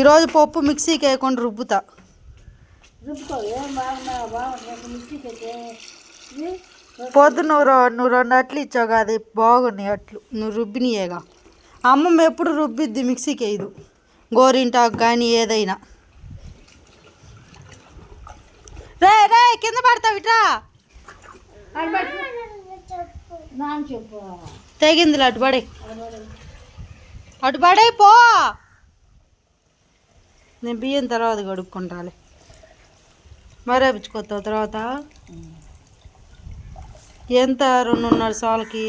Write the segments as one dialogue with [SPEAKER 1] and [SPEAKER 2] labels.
[SPEAKER 1] ఈరోజు పప్పు మిక్సీకి వేయకుండా రుబ్బుతా. పొద్దు నువ్వు నువ్వు రెండు అట్లు ఇచ్చావు కదా బాగున్నాయి అట్లు. నువ్వు రుబ్బినయేగా. అమ్మమ్మ ఎప్పుడు రుబ్బిద్ది మిక్సీకి వేయదు. గోరింటాకు కానీ ఏదైనా. రే రే కింద పడతావు ఇట్రా. తెగిందిలే అటు పడే అటు పడే పో. నేను బియ్యం తర్వాత కడుక్కుంటాలి. మరేపించుకొస్తావు తర్వాత? ఎంత రెండున్నర సార్లకి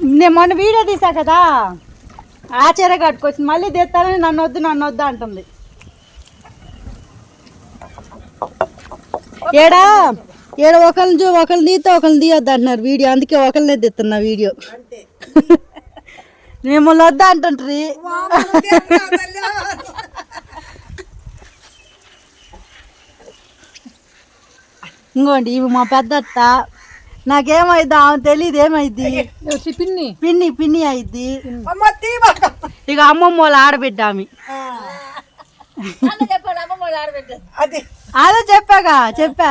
[SPEAKER 1] నేను మొన్న వీడియో తీసా కదా ఆ చీర కట్టుకొచ్చింది మళ్ళీ తీస్తానని నన్ను వద్దు నన్ను వద్దు అంటుంది. ఏడా? ఏడ ఒకరిని చూ ఒకరిని తీస్తే ఒకరిని తీయొద్దు అంటున్నారు వీడియో. అందుకే ఒకరినే తీస్తున్నా వీడియో. మిమ్మల్ని వద్దా అంటుంటారు ఇంకోండి ఇవి మా పెద్దత్త. నాకేమైద్ది ఆమె తెలియదు ఏమైద్ది
[SPEAKER 2] పిన్ని.
[SPEAKER 1] పిన్ని పిన్ని అయిద్ది ఇక అమ్మమ్మ వాళ్ళ ఆడబిడ్డ ఆమె.
[SPEAKER 3] అది.
[SPEAKER 1] చెప్పాగా చెప్పా.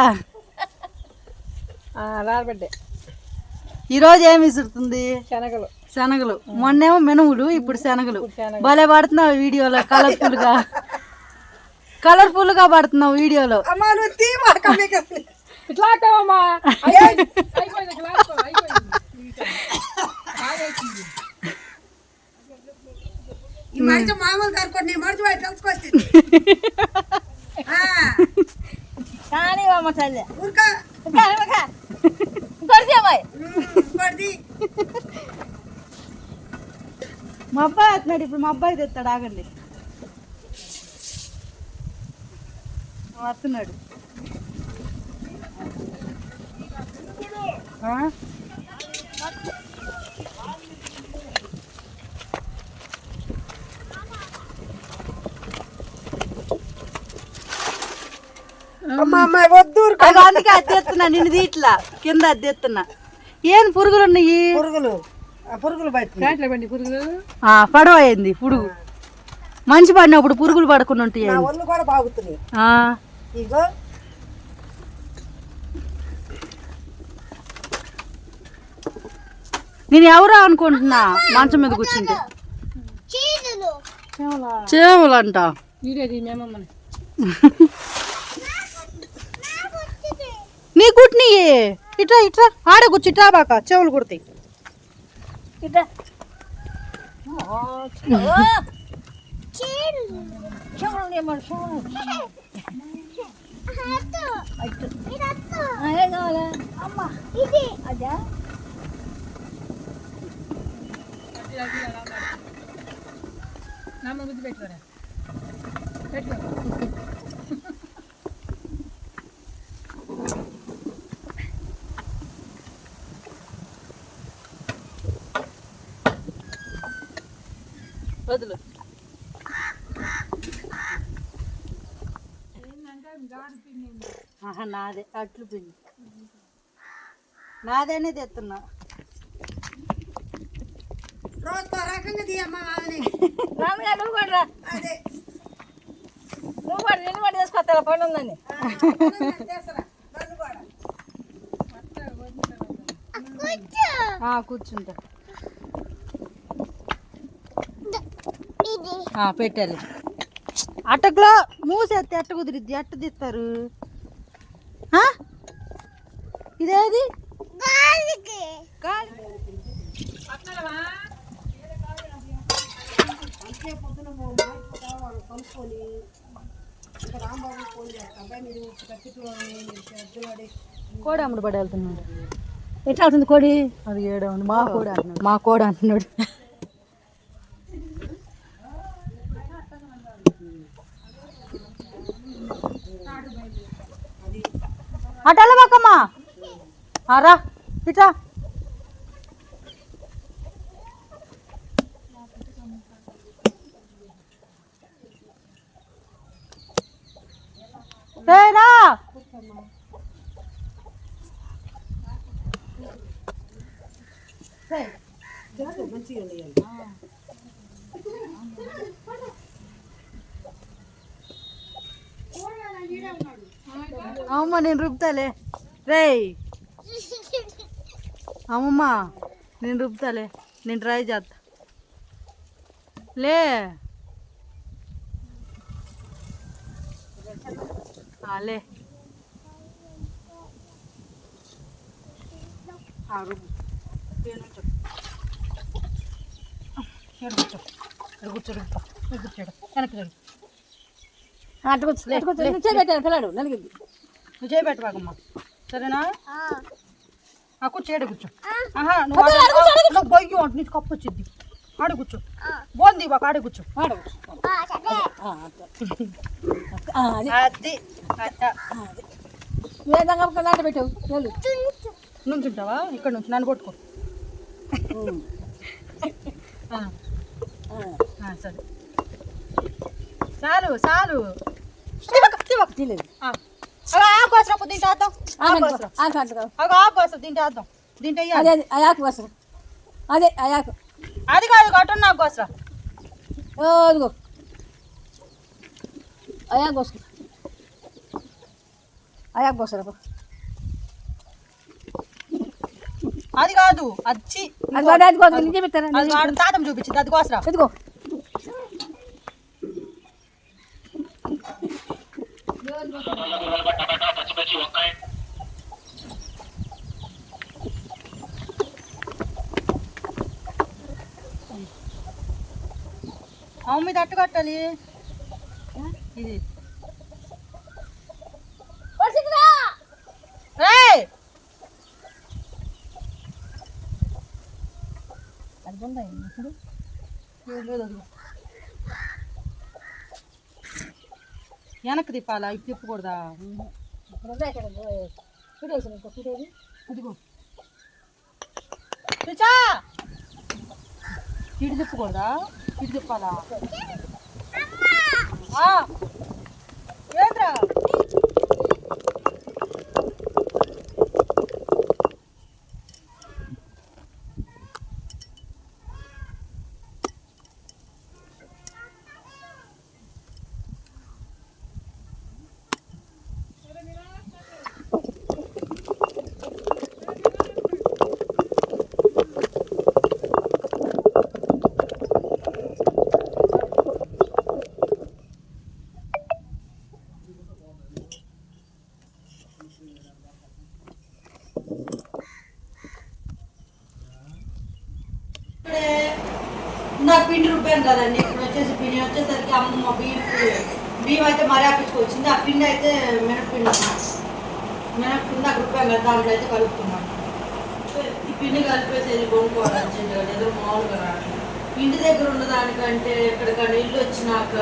[SPEAKER 1] ఈరోజు ఏమి విసురుతుంది?
[SPEAKER 2] శనగలు.
[SPEAKER 1] శనగలు. మొన్నేమో మినుములు ఇప్పుడు శనగలు. భలే పడుతున్నావు వీడియోలో కలర్ఫుల్గా. కలర్ఫుల్గా పడుతున్నావు వీడియోలో.
[SPEAKER 2] ఇట్లా ఆటావమ్మా అయిపోయింది ఇట్లా అయిపోయింది
[SPEAKER 3] ఈ మామూలు కనుకోండి నీ తెలుసుకొచ్చి
[SPEAKER 2] కానీ అమ్మ తల్లి.
[SPEAKER 3] ఊరుక.
[SPEAKER 2] ఇంకోటి
[SPEAKER 3] ఇంకోటిది
[SPEAKER 1] మా అబ్బాయి వస్తున్నాడు ఇప్పుడు మా అబ్బాయి తెస్తాడు ఆగండి. వస్తున్నాడు ఆ?
[SPEAKER 3] అమ్మా అమ్మ వద్దు
[SPEAKER 1] అందుకే అద్దెత్తున్నా నిన్ను తీట్లా కింద అద్దెత్తున్నా ఏం పురుగులు ఉన్నాయి?
[SPEAKER 3] పురుగులు. ఆ పురుగులు బట్టి
[SPEAKER 2] దాంట్లో బండి పురుగులు?
[SPEAKER 1] ఆ, పడవ అయింది పురుగు మంచి పడినప్పుడు పురుగులు పడకుండా ఉంటాయి
[SPEAKER 3] నా ఒళ్ళు కూడా బాగుతున్నాయి.
[SPEAKER 1] ఆ,
[SPEAKER 3] ఇగో
[SPEAKER 1] నేను ఎవరో అనుకుంటున్నా? మంచం మీద కూర్చుంటే.
[SPEAKER 2] మేమమ్మని
[SPEAKER 1] నీ కుట్ని ఇట్రా ఇట్రా. ఆడ కూర్చు ఇట్రా బాక. చెవులు కుడతాయి.
[SPEAKER 2] అదా. నామ బుద్ధి పెట్టుకోరా పెట్టుకో
[SPEAKER 1] వదులు. ఆహా, నాదే అట్లు పిండి. నాదేనే తెస్తున్నా
[SPEAKER 3] రోజు ఒక రకంగా తీయమ్మా ఆమెని
[SPEAKER 2] రామగా నువ్వు కూడా రా.
[SPEAKER 3] అదే.
[SPEAKER 2] నువ్వు కూడా నేను కూడా తీసుకొస్తా పని ఉందని.
[SPEAKER 3] చేస్తారా? నన్ను కూడా.
[SPEAKER 1] ఆ, కూర్చుంటా. ఆ, పెట్టాలి. అట్టకులో మూసేస్తే ఎట్ట కుదిరిద్ది. ఎట్ట తీస్తారు. ఆ? ఇదేది? గాలి.
[SPEAKER 3] పొద్దున ఇంకా రాంబాబు ఫోన్ చేస్తా. మీరు
[SPEAKER 1] కోడి అమ్ముడు పడి వెళ్తున్నాడు.
[SPEAKER 2] ఎట్లా అవుతుంది కోడి?
[SPEAKER 1] అది ఏడా ఉంది. మా కోడి అంటున్నాడు. మా కోడి అంటున్నాడు. అటల్ల బాకమ్మా రా ఇట్లా రేయ్ రా
[SPEAKER 3] మంచిగా ఉండేయాలి
[SPEAKER 1] అమ్మమ్మ నేను రుపుతాలే రేయ్. అమ్మమ్మ నేను రుపుతాలే నేను ట్రై చేస్తా లే. ఆ, లే. ఆ, రుబ్బు. ఈడ నుంచో. వెనక్కి జరుగు.
[SPEAKER 2] పెట్టాను పిల్లాడు నలిగింది
[SPEAKER 1] నువ్వు చేయబెట్టు బాగమ్మ. సరేనా? ఆ. కూర్చో ఆహా నువ్వు ఆడ- నువ్వు బొయ్యు అంటే నీకు కప్పు వచ్చింది. ఆడ కూర్చో. బోంది బాక ఆడ కూర్చో.
[SPEAKER 2] వాడు ఆ, అట్లా. ఆ, అది. నాట పెట్టావు?
[SPEAKER 1] నుంచుంటావా? ఇక్కడ నుంచి నన్ను. ఆ, సరే చాలు చాలు తివక, తివక.
[SPEAKER 2] తీలేదు
[SPEAKER 1] ఆ. అగో ఆకు కోసినప్పుడు దీంట్లో వేద్దాం ఆకు కోసిరా.
[SPEAKER 2] ఆకు అంటగా
[SPEAKER 1] అగో ఆకు కోసిరా దీంట్లో వేద్దాం దీంట్లో
[SPEAKER 2] అదే
[SPEAKER 1] వేయాలి
[SPEAKER 2] అదే అయాకు వస్తారు అదే అయాకు
[SPEAKER 1] అది కాదు కట్టు నాకు కోసరా
[SPEAKER 2] ఓ అదిగో అయాకు వస్తారు అయాకు వస్తారు
[SPEAKER 1] అది కాదు అచ్చి
[SPEAKER 2] అది వాడు అది కోసం నిజం చెప్తారా
[SPEAKER 1] అది వాడు తాతం చూపించింది అది కోసరా.
[SPEAKER 2] ఎదుగో
[SPEAKER 1] అమ్మ మీద అట్టు కట్టాలి. ఇది.
[SPEAKER 2] ఇప్పుడు
[SPEAKER 1] అదిగో. వెనక్కి తిప్పాలా? ఇటు తిప్పకూడదా?
[SPEAKER 2] ఇక్కడ ఇక్కడ ఫుడేసి ఇంకో
[SPEAKER 1] ఇటు తిప్పకూడదా? ఇటు తిప్పాలా? ఆ. ఏంద్రా ఇప్పుడే ఇందాక పిండి రుబ్బాను కదండి? ఇప్పుడు వచ్చేసి పిండి వచ్చేసరికి అమ్మ బియ్యం బియ్యం అయితే మరాపించుకొచ్చింది ఆ పిండి అయితే మినప్పిండి అన్నమాట మినప్పిండి నాకు రూపాయలు కదా దాంట్లో అయితే కలుపుకున్నాం ఈ పిండి కలిపేసేది కొనుక్కోవాలి అర్జెంటుగా ఏదో మామూలుగా రావట్లేదు ఇంటి దగ్గర ఉన్న దానికంటే ఎక్కడికన్నా ఇల్లు వచ్చినాక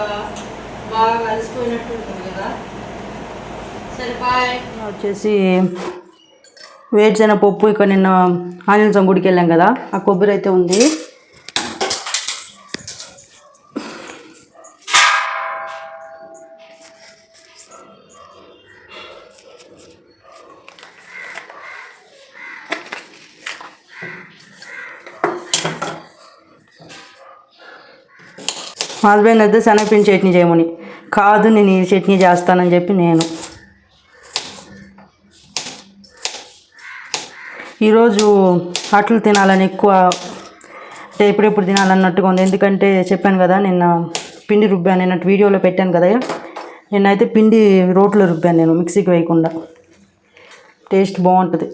[SPEAKER 1] బాగా కలిసిపోయినట్టు ఉంటుంది కదా. సరే బాయ్. వచ్చేసి వేరుశెనగ పప్పు ఇక్కడ నిన్న ఆంజనేయ గుడికి వెళ్ళాం కదా. ఆ కొబ్బరి అయితే ఉంది. హస్బెండ్ అయితే శనగపిండి చట్నీ చేయమని. కాదు నేను ఈ చట్నీ చేస్తానని చెప్పి నేను. ఈరోజు అట్లు తినాలని ఎక్కువ అంటే ఎప్పుడెప్పుడు తినాలన్నట్టుగా ఉంది. ఎందుకంటే చెప్పాను కదా నిన్న పిండి రుబ్బాను నిన్నట్టు వీడియోలో పెట్టాను కదా. నిన్నైతే పిండి రోట్లో రుబ్బాను నేను మిక్సీకి వేయకుండా. టేస్ట్ బాగుంటుంది.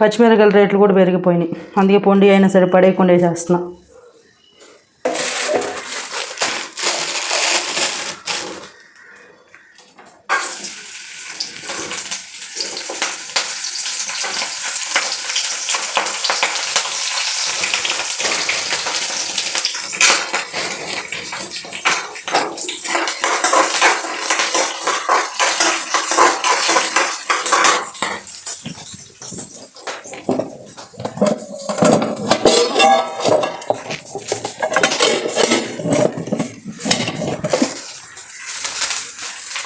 [SPEAKER 1] పచ్చిమిరకాయల రేట్లు కూడా పెరిగిపోయినాయి. అందుకే పొండి అయినా సరే పడేయకుండా వేసేస్తున్నా.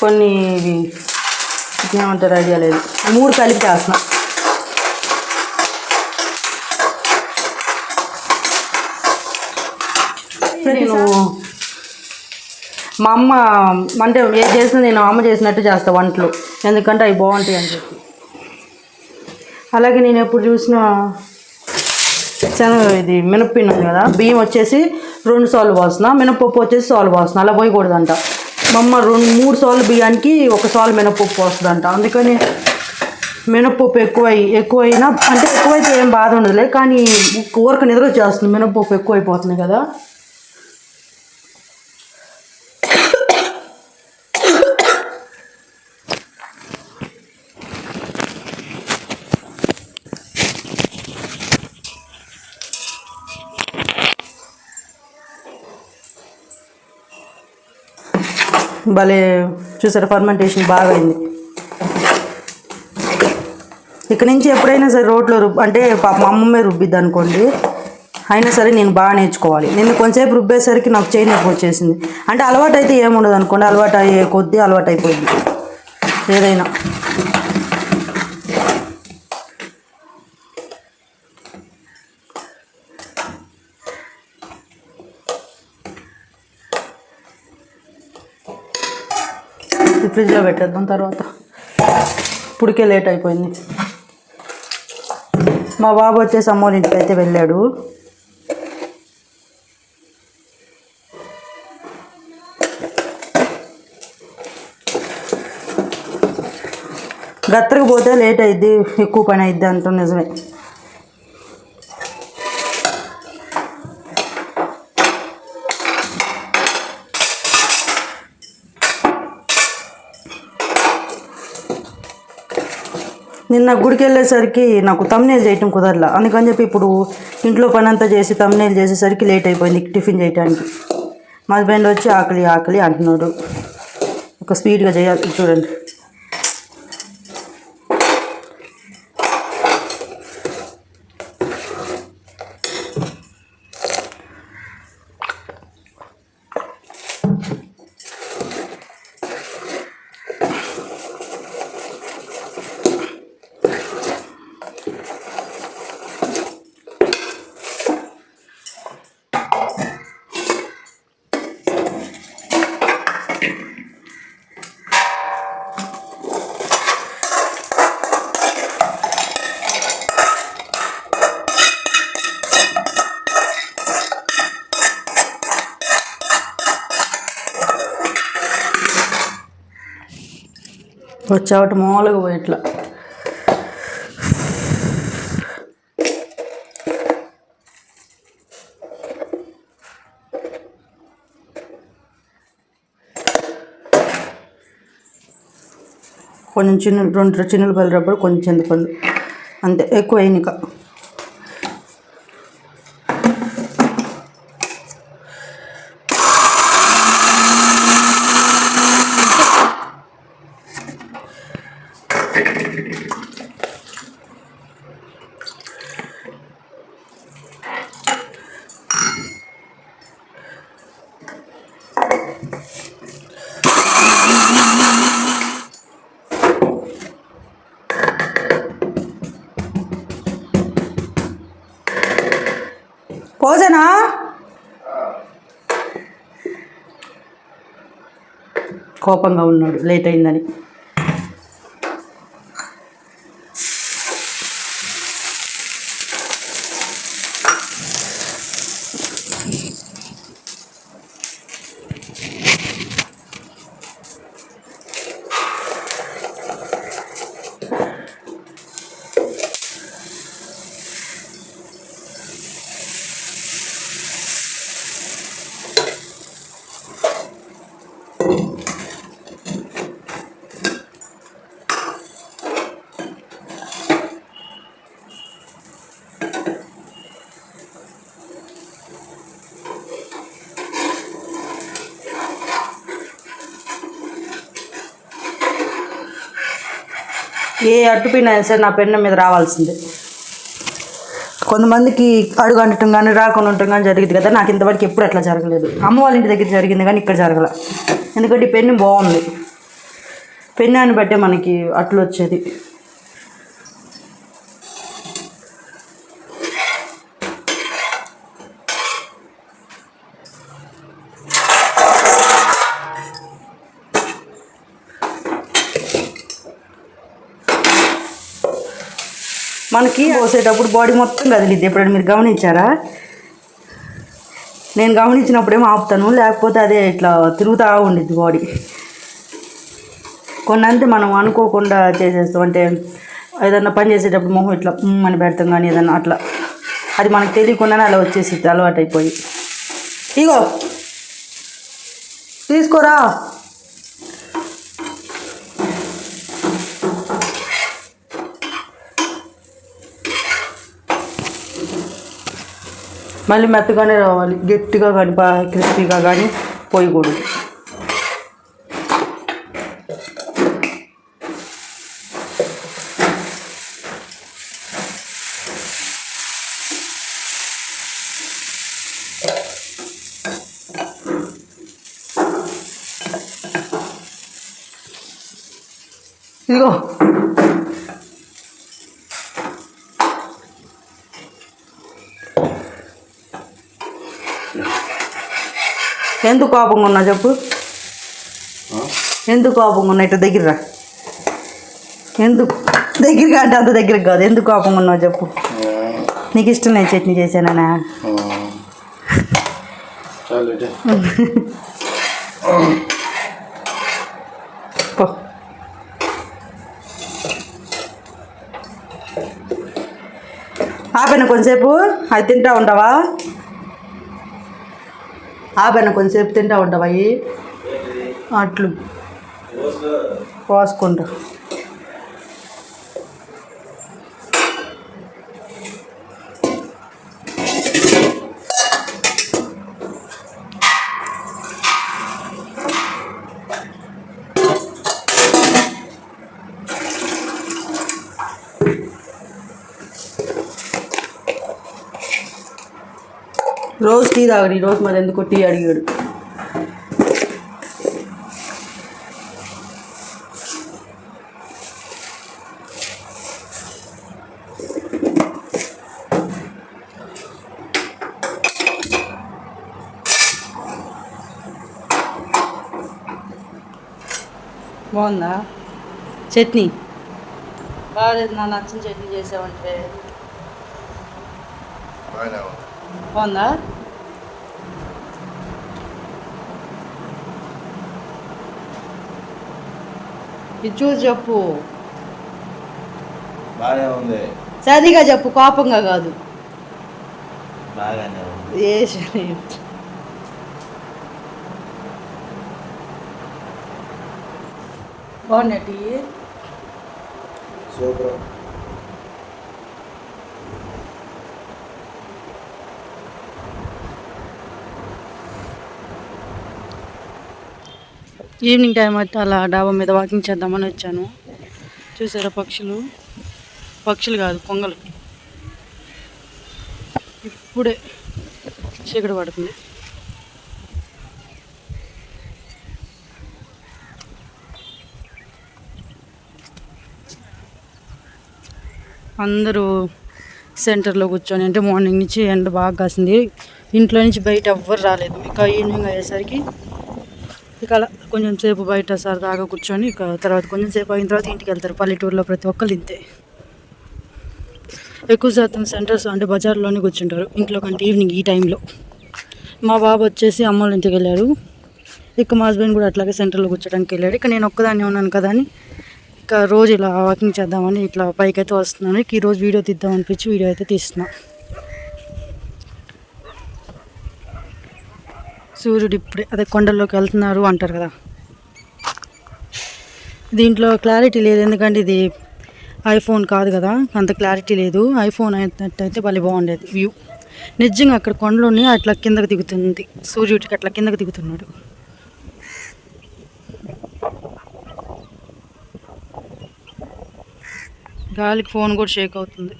[SPEAKER 1] కొన్ని ఇవి ఏమంటారు ఐడియా లేదు. మూడు కలిపి చేస్తున్నా నేను మా అమ్మ అంటే ఏది చేసినా నేను అమ్మ చేసినట్టు చేస్తా వంటలు. ఎందుకంటే అవి బాగుంటాయి అని చెప్పి. అలాగే నేను ఎప్పుడు చూసినా శనగ ఇది మినప్పిండి ఉంది కదా బియ్యం వచ్చేసి రెండు సార్లు పోస్తున్నా మినపప్పు వచ్చేసి సార్లు పోస్తున్నా అలా పోయకూడదంట. మా అమ్మ రెండు మూడు సార్లు బియ్యానికి ఒక సార్లు మినపప్పు పోస్తుందంట. అందుకని మినపప్పు ఎక్కువ ఎక్కువైనా అంటే ఎక్కువైతే ఏం బాధ ఉండదులే కానీ ఊరక నిద్ర వచ్చేస్తుంది. మినపప్పు ఎక్కువైపోతుంది కదా. భలే చూసారా ఫర్మెంటేషన్ బాగా అయింది ఇక్కడ నుంచి ఎప్పుడైనా సరే రోడ్లో రుబ్ అంటే పాప మా అమ్మమ్మే రుబ్బిద్ది అనుకోండి అయినా సరే నేను బాగా నేర్చుకోవాలి. నేను కొంచెంసేపు రుబ్బేసరికి నాకు చేయి నొప్పి వచ్చేసింది. అంటే అలవాటు అయితే ఏముండదు అనుకోండి అలవాటు అయ్యే కొద్దీ అలవాటు అయిపోయింది ఏదైనా. ఫ్రిడ్జ్లో పెట్టేద్దాం తర్వాత. ఇప్పటికే లేట్ అయిపోయింది. మా బాబు వచ్చేసి అమ్మోళ్ళ ఇంటికి అయితే వెళ్ళాడు. గత్తరికి పోతే లేట్ అయింది ఎక్కువ పని అయింది అంటాం నిజమే. నిన్న గుడికి వెళ్ళేసరికి నాకు తమ్నేల్ చేయటం కుదరలా. అందుకని చెప్పి ఇప్పుడు ఇంట్లో పని అంతా చేసి తమ్నేల్ చేసేసరికి లేట్ అయిపోయింది టిఫిన్ చేయడానికి మా హస్బెండ్ వచ్చి ఆకలి ఆకలి అంటున్నాడు. ఒక స్పీడ్గా చేయాలి చూడండి. వచ్చావట మామూలుగా పోయి కొంచెం చిన్న రెండు చిన్నలు పల్లి రబ్బరు కొంచెం చింతపండు. అంతే ఎక్కువ అయినక. కోపంగా ఉన్నాడు లేట్ అయిందని. ఏ అట్టుపిన్ అయినా సరే నా పెన్ను మీద రావాల్సిందే. కొంతమందికి అడుగు అంటడం కానీ రాకుండా ఉండటం కానీ జరిగింది కదా. నాకు ఇంతవరకు ఎప్పుడు అట్లా జరగలేదు. అమ్మ వాళ్ళ ఇంటి దగ్గర జరిగింది కానీ ఇక్కడ జరగల. ఎందుకంటే పెన్ను బాగుంది. పెన్నాన్ని బట్టే మనకి అట్లు వచ్చేది మనకి పోసేటప్పుడు బాడీ మొత్తం కదిలిద్ది. ఎప్పుడైనా మీరు గమనించారా? నేను గమనించినప్పుడేమో ఆపుతాను లేకపోతే అదే ఇట్లా తిరుగుతూ ఉండిద్ది బాడీ కొన్నంతే మనం అనుకోకుండా చేసేస్తాం. అంటే ఏదన్నా పని చేసేటప్పుడు మొహం ఇట్లా అని పెడతాం కానీ ఏదన్నా అట్లా. అది మనకు తెలియకుండానే అలా వచ్చేసి అలవాటు అయిపోయి ఇగో తీసుకోరా? మళ్ళీ మెత్తగానే రావాలి. గట్టిగా కానీ బాగా క్రిస్పీగా కానీ పోయకూడదు ఇదిగో. ఎందుకు కోపంగా ఉన్నా చెప్పు? ఎందుకు కోపంగా ఉన్నా ఇట్లా దగ్గర ఎందుకు? దగ్గరగా అంటే అంత దగ్గరకు కాదు. ఎందుకు కోపంగా ఉన్నావు చెప్పు? నీకు ఇష్టం నేను చట్నీ చేశానా
[SPEAKER 4] ఇటే.
[SPEAKER 1] పో. ఆపైన కొంచెంసేపు అది తింటా ఉంటావా? ఆపైన కొంచెంసేపు తింటా ఉంటావా అవి అట్లు. పోసుకుంటా రోజు టీ తాగడు ఈ రోజు మరి ఎందుకో టీ అడిగాడు. బాగుందా? చట్నీ. బాగాలేదు నా నచ్చిన చట్నీ చేసావంటే. బాగుందా ఇది చూసి చెప్పు.
[SPEAKER 4] బాగానే ఉంది.
[SPEAKER 1] సరిగా చెప్పు కోపంగా కాదు.
[SPEAKER 4] బాగానే ఉంది.
[SPEAKER 1] ఏ శని. బాగున్నాయి టీ?
[SPEAKER 4] సూపర్.
[SPEAKER 1] ఈవినింగ్ టైం అయితే అలా డాబా మీద వాకింగ్ చేద్దామని వచ్చాను. చూసారా పక్షులు? పక్షులు కాదు కొంగలు. ఇప్పుడే చీకటి పడుతుంది. అందరూ సెంటర్లో కూర్చొని అంటే మార్నింగ్ నుంచి ఎండ బాగా కాసింది. ఇంట్లో నుంచి బయట ఎవ్వరు రాలేదు. ఇక ఈవినింగ్ అయ్యేసరికి ఇక అలా కొంచెం సేపు బయట సరదాగా కూర్చొని ఇక తర్వాత కొంచెం సేపు అయిన తర్వాత ఇంటికి వెళ్తారు. పల్లెటూరులో ప్రతి ఒక్కరు ఇంతే. ఎక్కువ శాతం సెంటర్స్ అంటే బజార్లోనే కూర్చుంటారు. ఇంట్లో కంటే ఈవినింగ్ ఈ టైంలో. మా బాబు వచ్చేసి అమ్మోళ్ళ ఇంటికి వెళ్ళారు ఇక మా హస్బెండ్ కూడా అట్లాగే సెంటర్లో కూర్చోడానికి వెళ్ళాడు. ఇక నేను ఒక్కదాన్ని ఉన్నాను కదా అని ఇక రోజు ఇలా వాకింగ్ చేద్దామని ఇట్లా పైకి అయితే వస్తున్నాను. ఇక ఈరోజు వీడియో తీద్దాం అనిపించి వీడియో అయితే తీస్తున్నాను సూర్యుడు ఇప్పుడే అదే కొండల్లోకి వెళ్తున్నారు అంటారు కదా. దీంట్లో క్లారిటీ లేదు ఎందుకంటే ఇది ఐఫోన్ కాదు కదా అంత క్లారిటీ లేదు. ఐఫోన్ అయినట్టయితే భలే బాగుండేది వ్యూ. నిజంగా అక్కడ కొండలోని అట్లా కిందకి దిగుతుంది సూర్యుడికి అట్లా కిందకి దిగుతున్నాడు. గాలికి ఫోన్ కూడా షేక్ అవుతుంది.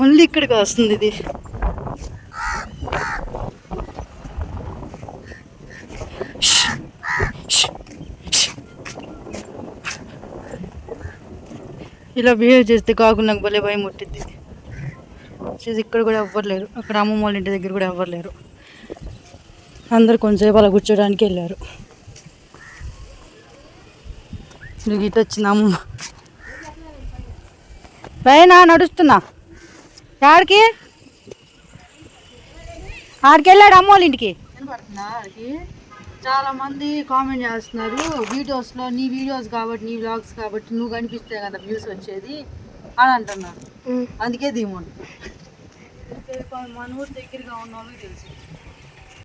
[SPEAKER 1] మళ్ళీ ఇక్కడికి వస్తుంది ఇది. ఇలా బిహేవ్ చేస్తే కాకు నాకు భలే భయం ముట్టింది చేసి ఇక్కడ కూడా ఎవ్వరు లేరు. అక్కడ అమ్మమ్మ వాళ్ళ ఇంటి దగ్గర కూడా ఎవ్వరు లేరు. అందరు కొంచెంసేపు అలా కూర్చోడానికి వెళ్ళారు. నీకు ఇటు వచ్చింది అమ్మ పైన నడుస్తున్నా. ఆడికి ఆడికి వెళ్ళాడు అమ్మ వాళ్ళ ఇంటికి. చాలా మంది కామెంట్ చేస్తున్నారు వీడియోస్లో నీ వీడియోస్ కాబట్టి నీ వ్లాగ్స్ కాబట్టి నువ్వు కనిపిస్తే కదా వ్యూస్ వచ్చేది అని అంటున్నారు. అందుకే దీమోండి మన ఊరు దగ్గరగా ఉన్న వాళ్ళకి తెలుసు.